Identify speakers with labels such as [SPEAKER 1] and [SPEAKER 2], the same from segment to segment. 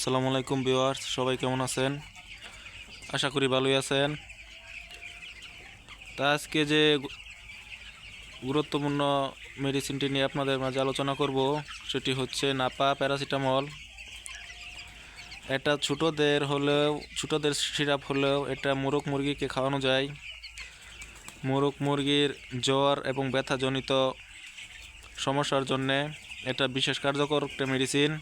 [SPEAKER 1] আসসালামু আলাইকুম ভিউয়ার্স, সবাই কেমন আছেন? আশা করি ভালোই আছেন। তা আজকে যে গুরুত্বপূর্ণ মেডিসিনটি নিয়ে আপনাদের মাঝে আলোচনা করব, সেটি হচ্ছে নাপা প্যারাসিটামল। এটা ছোটোদের হলেও, ছোটোদের সিরাপ হলেও এটা মোরগ মুরগিকে খাওয়ানো যায়। মোরগ মুরগির জ্বর এবং ব্যথাজনিত সমস্যার জন্যে এটা বিশেষ কার্যকর একটা মেডিসিন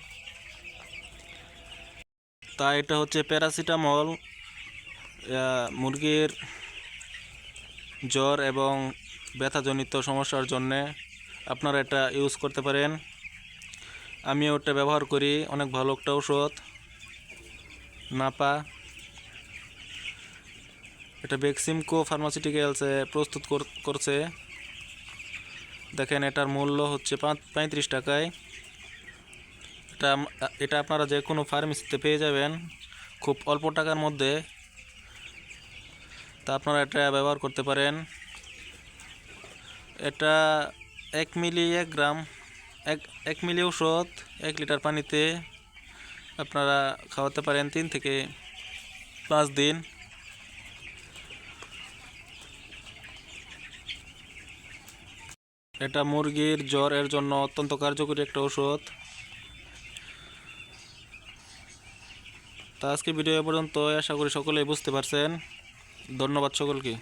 [SPEAKER 1] তা এটা হচ্ছে প্যারাসিটামল মুরগির জ্বর এবং ব্যথাজনিত সমস্যার জন্যে আপনারা এটা ইউজ করতে পারেন। আমি ওটা ব্যবহার করি, অনেক ভালো একটা ঔষধ, নাপা। এটা বেক্সিমকো ফার্মাসিউটিক্যালসে প্রস্তুত কর- করছে। দেখেন এটার মূল্য হচ্ছে পঁয়ত্রিশ টাকায়। এটা এটা আপনারা যে কোনো ফার্মেসিতে পেয়ে যাবেন। খুব অল্প টাকার মধ্যে। তা আপনারা এটা ব্যবহার করতে পারেন। এটা এক মিলি এক গ্রাম, এক এক মিলি ঔষধ, এক লিটার পানিতে আপনারা খাওয়াতে পারেন তিন থেকে পাঁচ দিন। এটা মুরগির জ্বর এর জন্য অত্যন্ত কার্যকরী একটা ওষুধ তা আজকে ভিডিও পর্যন্ত আশা করি সকলেই বুঝতে পারছেন। ধন্যবাদ সকলকে।